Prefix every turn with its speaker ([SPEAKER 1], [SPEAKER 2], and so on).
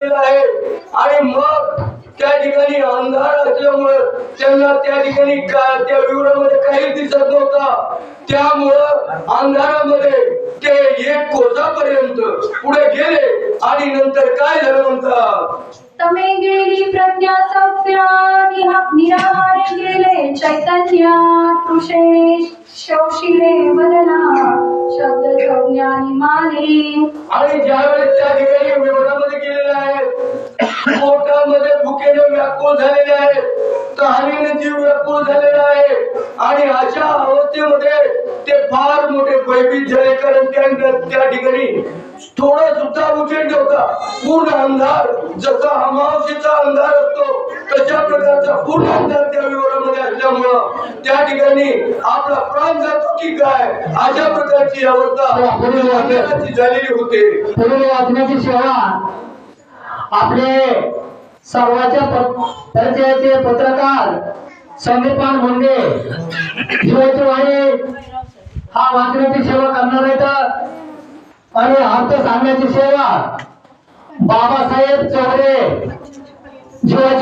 [SPEAKER 1] आणि मग त्या ठिकाणी अंधार असल्यामुळं त्यांना त्या ठिकाणी त्या विवरामध्ये काही दिसत नव्हता. त्यामुळं अंधारामध्ये ते एक कोसापर्यंत पुढे गेले आणि नंतर काय झालं म्हणतात?
[SPEAKER 2] तमे गेली प्रज्ञा निराहारे गेले चैतन्य तुषे शौशिले वदना शब्द संज्ञानी माने।
[SPEAKER 1] आणि ज्यावेळेस त्या ठिकाणी पोटामध्ये भुकेने व्याकुळ झालेले आहेत. तहानेने जीव व्याकुळ झालेला आहे. आणि अशा अवस्थेमध्ये ते फार मोठे भयभीत झाले कारण त्या ठिकाणी थोडा सुद्धा उजेड नव्हता. पूर्ण अंधार जसा अमावस्येचा अंधार असतो तशा प्रकारचा पूर्ण अंधार त्या विवरामध्ये असल्यामुळं त्या ठिकाणी आपला प्राण जातो की काय अशा प्रकारची अवस्था झालेली होते.
[SPEAKER 3] सेवा आपले सर्वाच्या परिचयाचे पत्रकार संदीपान मुंडे. शिवाजी वाणी हा वाचण्याची सेवा करणार आहेत आणि अर्थ सांगण्याची सेवा बाबासाहेब चौरे शिवाजी